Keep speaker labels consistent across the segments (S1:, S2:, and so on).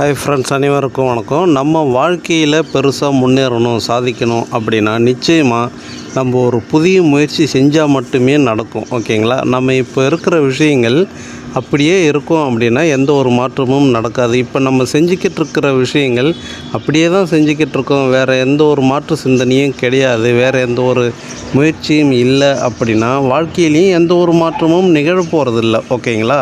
S1: Hi friends அனைவருக்கும் வணக்கம். நம்ம வாழ்க்கையில் பெருசாக முன்னேறணும் சாதிக்கணும் அப்படின்னா நிச்சயமாக நம்ம ஒரு புதிய முயற்சி செஞ்சால் மட்டுமே நடக்கும். ஓகேங்களா நம்ம இப்போ இருக்கிற விஷயங்கள் அப்படியே இருக்கும் அப்படின்னா எந்த ஒரு மாற்றமும் நடக்காது. இப்போ நம்ம செஞ்சுக்கிட்டு இருக்கிற விஷயங்கள் அப்படியே தான் செஞ்சுக்கிட்டு இருக்கோம். வேறு எந்த ஒரு மாற்று சிந்தனையும் கிடையாது. வேறு எந்த ஒரு முயற்சியும் இல்லை அப்படின்னா வாழ்க்கையிலையும் எந்த ஒரு மாற்றமும் நிகழ போகிறதில்ல ஓகேங்களா?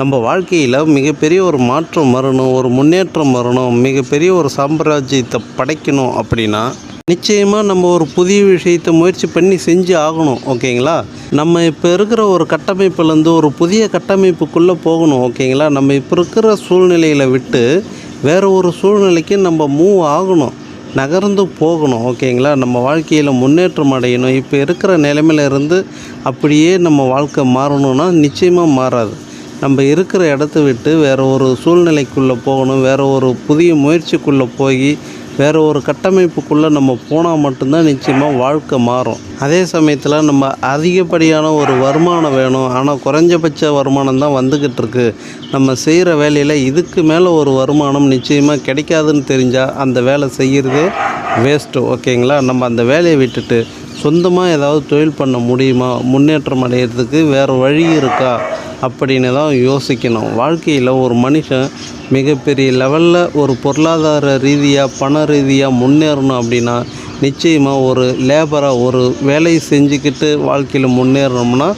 S1: நம்ம வாழ்க்கையில் மிகப்பெரிய ஒரு மாற்றம் வரணும் ஒரு முன்னேற்றம் வரணும் மிகப்பெரிய ஒரு சாம்ராஜ்யத்தை படைக்கணும் அப்படின்னா நிச்சயமாக நம்ம ஒரு புதிய விஷயத்தை முயற்சி பண்ணி செஞ்சு ஆகணும் ஓகேங்களா? நம்ம இப்போ இருக்கிற ஒரு கட்டமைப்புலேருந்து ஒரு புதிய கட்டமைப்புக்குள்ளே போகணும் ஓகேங்களா? நம்ம இப்போ இருக்கிற சூழ்நிலையில் விட்டு வேறு ஒரு சூழ்நிலைக்கு நம்ம மூவ் ஆகணும் நகர்ந்து போகணும் ஓகேங்களா? நம்ம வாழ்க்கையில் முன்னேற்றம் அடையணும். இப்போ இருக்கிற நிலைமையில இருந்து அப்படியே நம்ம வாழ்க்கை மாறணும்னா நிச்சயமாக மாறாது. நம்ம இருக்கிற இடத்த விட்டு வேறு ஒரு சூழ்நிலைக்குள்ளே போகணும் வேறு ஒரு புதிய முயற்சிக்குள்ளே போய் வேறு ஒரு கட்டமைப்புக்குள்ளே நம்ம போனால் மட்டும்தான் நிச்சயமாக வாழ்க்கை மாறும். அதே சமயத்தில் நம்ம அதிகப்படியான ஒரு வருமானம் வேணும். ஆனால் குறைஞ்சபட்ச வருமானம் தான் வந்துக்கிட்டு இருக்கு. நம்ம செய்கிற வேலையில் இதுக்கு மேலே ஒரு வருமானம் நிச்சயமாக கிடைக்காதுன்னு தெரிஞ்சால் அந்த வேலை செய்கிறதே வேஸ்ட்டு ஓகேங்களா? நம்ம அந்த வேலையை விட்டுட்டு சொந்தமாக ஏதாவது தொழில் பண்ண முடியுமா? முன்னேற்றம் அடையிறதுக்கு வேறு வழி இருக்கா? அப்படின்னு தான் யோசிக்கணும். வாழ்க்கையில் ஒரு மனுஷன் மிகப்பெரிய லெவலில் ஒரு பொருளாதார ரீதியாக பண ரீதியாக முன்னேறணும் அப்படின்னா நிச்சயமாக ஒரு லேபராக ஒரு வேலை செஞ்சுக்கிட்டு வாழ்க்கையில் முன்னேறணும்னா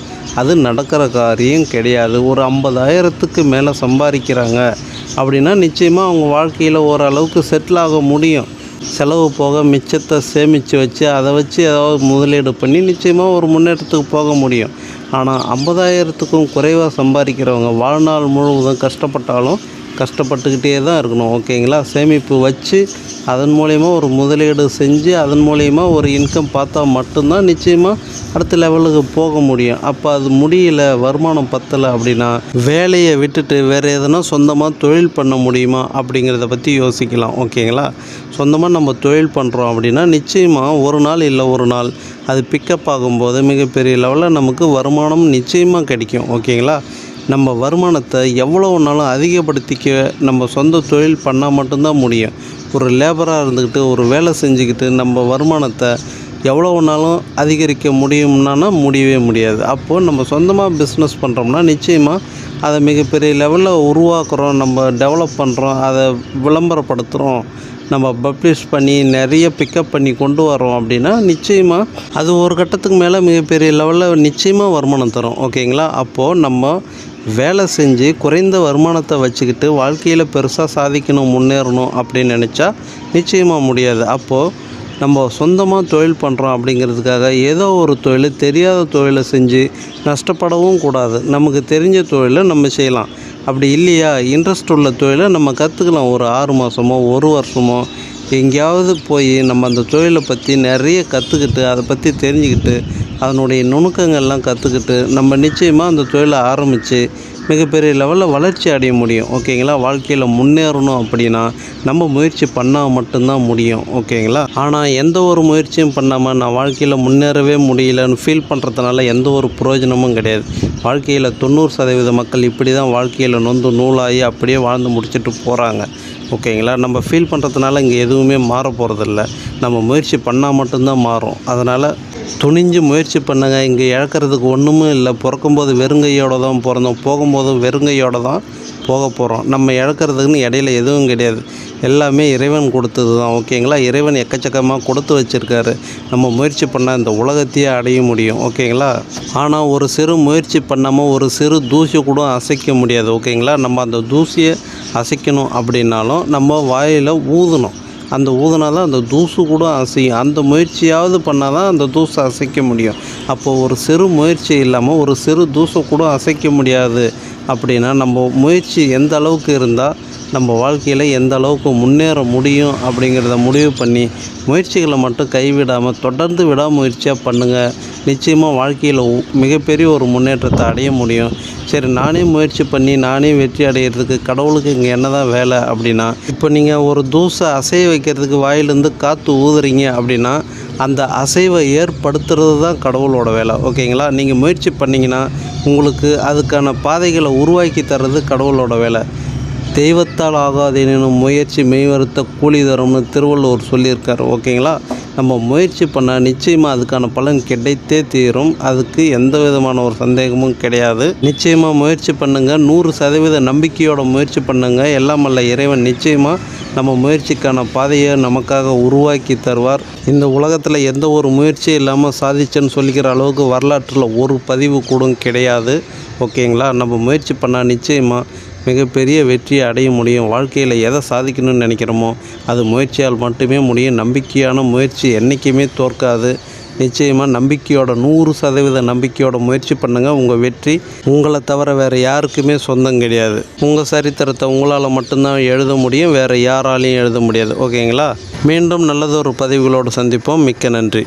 S1: அது நடக்கிற காரியம் கிடையாது. ஒரு ஐம்பதாயிரத்துக்கு மேலே சம்பாதிக்கிறாங்க அப்படின்னா நிச்சயமாக அவங்க வாழ்க்கையில் ஓரளவுக்கு செட்டில் ஆக முடியும். செலவு போக மிச்சத்தை சேமித்து வச்சு அதை வச்சு ஏதாவது முதலீடு பண்ணி நிச்சயமாக ஒரு முன்னேற்றத்துக்கு போக முடியும். ஆனால் ஐம்பதாயிரத்துக்கும் குறைவாக சம்பாதிக்கிறவங்க வாழ்நாள் முழுவதும் கஷ்டப்பட்டாலும் கஷ்டப்பட்டுக்கிட்டே தான் இருக்கணும் ஓகேங்களா? சேமிப்பு வச்சு அதன் மூலயமா ஒரு முதலீடு செஞ்சு அதன் மூலயமா ஒரு இன்கம் பார்த்தா மட்டும்தான் நிச்சயமாக அடுத்த லெவலுக்கு போக முடியும். அப்போ அது முடியல வருமானம் பத்தலை அப்படின்னா வேலையை விட்டுட்டு வேறு எதனா சொந்தமாக தொழில் பண்ண முடியுமா அப்படிங்கிறத பற்றி யோசிக்கலாம் ஓகேங்களா? சொந்தமாக நம்ம தொழில் பண்ணுறோம் அப்படின்னா நிச்சயமாக ஒரு நாள் இல்லை ஒரு நாள் அது பிக்கப் ஆகும்போது மிகப்பெரிய லெவலில் நமக்கு வருமானம் நிச்சயமாக கிடைக்கும் ஓகேங்களா? நம்ம வருமானத்தை எவ்வளோ நாளும் அதிகப்படுத்திக்க நம்ம சொந்த தொழில் பண்ணால் மட்டும்தான் முடியும். ஒரு லேபராக இருந்துக்கிட்டு ஒரு வேலை செஞ்சுக்கிட்டு நம்ம வருமானத்தை எவ்வளோனாலும் அதிகரிக்க முடியும்னா முடியவே முடியாது. அப்போது நம்ம சொந்தமாக பிஸ்னஸ் பண்ணுறோம்னா நிச்சயமாக அதை மிகப்பெரிய லெவலில் உருவாக்குறோம். நம்ம டெவலப் பண்ணுறோம் அதை விளம்பரப்படுத்துகிறோம் நம்ம பப்ளிஷ் பண்ணி நிறைய பிக்கப் பண்ணி கொண்டு வரோம் அப்படின்னா நிச்சயமாக அது ஒரு கட்டத்துக்கு மேலே மிகப்பெரிய லெவலில் நிச்சயமாக வருமானம் தரும். ஓகேங்களா? அப்போது நம்ம வேலை செஞ்சு குறைந்த வருமானத்தை வச்சுக்கிட்டு வாழ்க்கையில் பெருசாக சாதிக்கணும் முன்னேறணும் அப்படின்னு நினச்சா நிச்சயமாக முடியாது. அப்போது நம்ம சொந்தமாக தொழில் பண்ணுறோம் அப்படிங்கிறதுக்காக ஏதோ ஒரு தொழில் தெரியாத தொழிலை செஞ்சு நஷ்டப்படவும் கூடாது. நமக்கு தெரிஞ்ச தொழிலை நம்ம செய்யலாம். அப்படி இல்லையா? இன்ட்ரெஸ்ட் உள்ள தொழிலை நம்ம கற்றுக்கலாம் ஒரு ஆறு மாதமோ ஒரு வருஷமோ எங்கேயாவது போய் நம்ம அந்த தொழிலை பற்றி நிறைய கற்றுக்கிட்டு அதை பற்றி தெரிஞ்சுக்கிட்டு அதனுடைய நுணுக்கங்கள்லாம் கற்றுக்கிட்டு நம்ம நிச்சயமாக அந்த தொழிலை ஆரம்பித்து மிகப்பெரிய லெவலில் வளர்ச்சி அடைய முடியும். ஓகேங்களா வாழ்க்கையில் முன்னேறணும் அப்படின்னா நம்ம முயற்சி பண்ணால் மட்டும்தான் முடியும். ஓகேங்களா ஆனால் எந்த ஒரு முயற்சியும் பண்ணாமல் நான் வாழ்க்கையில் முன்னேறவே முடியலன்னு ஃபீல் பண்ணுறதுனால எந்த ஒரு பிரயோஜனமும் கிடையாது. வாழ்க்கையில் தொண்ணூறு சதவீத மக்கள் இப்படி தான் வாழ்க்கையில் நொந்து நூலாகி அப்படியே வாழ்ந்து முடிச்சுட்டு போகிறாங்க ஓகேங்களா நம்ம ஃபீல் பண்ணுறதுனால இங்கே எதுவுமே மாற போகிறதில்ல நம்ம முயற்சி பண்ணால் மட்டும்தான் மாறும். அதனால் துணிஞ்சு முயற்சி பண்ணுங்க. இங்கே இழக்கிறதுக்கு ஒன்றுமே இல்லை. பிறக்கும்போது வெறுங்கையோடு தான் பிறந்தோம். போகும்போதும் வெறுங்கையோடு தான் போக போகிறோம் நம்ம இழக்கிறதுக்குன்னு இடையில எதுவும் கிடையாது. எல்லாமே இறைவன் கொடுத்தது தான். ஓகேங்களா இறைவன் எக்கச்சக்கமாக கொடுத்து வச்சுருக்காரு. நம்ம முயற்சி பண்ணால் இந்த உலகத்தையே அடைய முடியும். ஓகேங்களா ஆனால் ஒரு சிறு முயற்சி பண்ணாமல் ஒரு சிறு தூசி கூட அசைக்க முடியாது. ஓகேங்களா நம்ம அந்த தூசியை அசைக்கணும் அப்படின்னாலும் நம்ம வாயில் ஊதணும். அந்த ஊதுனா தான் அந்த தூசு கூட அசையும். அந்த முயற்சியாவது பண்ணால் தான் அந்த தூசை அசைக்க முடியும். அப்போது ஒரு சிறு முயற்சி இல்லாமல் ஒரு சிறு தூசை கூட அசைக்க முடியாது. அப்படின்னா நம்ம முயற்சி எந்த அளவுக்கு இருந்தால் நம்ம வாழ்க்கையில் எந்த அளவுக்கு முன்னேற முடியும் அப்படிங்கிறத முடிவு பண்ணி முயற்சிகளை மட்டும் கைவிடாமல் தொடர்ந்து விடாமுயற்சியாக பண்ணுங்கள் நிச்சயமாக வாழ்க்கையில் மிகப்பெரிய ஒரு முன்னேற்றத்தை அடைய முடியும். சரி நானே முயற்சி பண்ணி நானே வெற்றி அடையிறதுக்கு கடவுளுக்கு இங்கே என்ன தான் வேலை அப்படின்னா இப்போ நீங்கள் ஒரு தூசை அசைய வைக்கிறதுக்கு வாயிலேருந்து காற்று ஊதுறீங்க அப்படின்னா அந்த அசைவை ஏற்படுத்துறது தான் கடவுளோட வேலை. ஓகேங்களா? நீங்கள் முயற்சி பண்ணிங்கன்னா உங்களுக்கு அதுக்கான பாதைகளை உருவாக்கி தர்றது கடவுளோட வேலை. தெய்வத்தால் ஆகாதெனும் முயற்சி மெய்வருத்த கூலி தரும்னு திருவள்ளுவர் சொல்லியிருக்கார் ஓகேங்களா? நம்ம முயற்சி பண்ணால் நிச்சயமாக அதுக்கான பலன் கிடைத்தே தீரும். அதுக்கு எந்த விதமான ஒரு சந்தேகமும் கிடையாது. நிச்சயமாக முயற்சி பண்ணுங்கள் நூறு சதவீத நம்பிக்கையோட முயற்சி பண்ணுங்கள் எல்லாம் அல்ல இறைவன் நிச்சயமாக நம்ம முயற்சிக்கான பாதையை நமக்காக உருவாக்கி தருவார். இந்த உலகத்தில் எந்த ஒரு முயற்சியும் இல்லாமல் சாதிச்சேன்னு சொல்லிக்கிற அளவுக்கு வரலாற்றில் ஒரு பதிவு கூட கிடையாது. ஓகேங்களா? நம்ம முயற்சி பண்ணால் நிச்சயமாக மிகப்பெரிய வெற்றியை அடைய முடியும். வாழ்க்கையில் எதை சாதிக்கணும்னு நினைக்கிறோமோ அது முயற்சியால் மட்டுமே முடியும். நம்பிக்கையான முயற்சி என்றைக்குமே தோற்காது. நிச்சயமாக நம்பிக்கையோட நூறு சதவீத நம்பிக்கையோட முயற்சி பண்ணுங்கள் உங்கள் வெற்றி உங்களை தவிர வேறு யாருக்குமே சொந்தம் கிடையாது. உங்கள் சரித்திரத்தை உங்களால் மட்டும்தான் எழுத முடியும். வேறு யாராலையும் எழுத முடியாது. ஓகேங்களா? மீண்டும் நல்லதொரு பதிவுகளோடு சந்திப்போம். மிக்க நன்றி.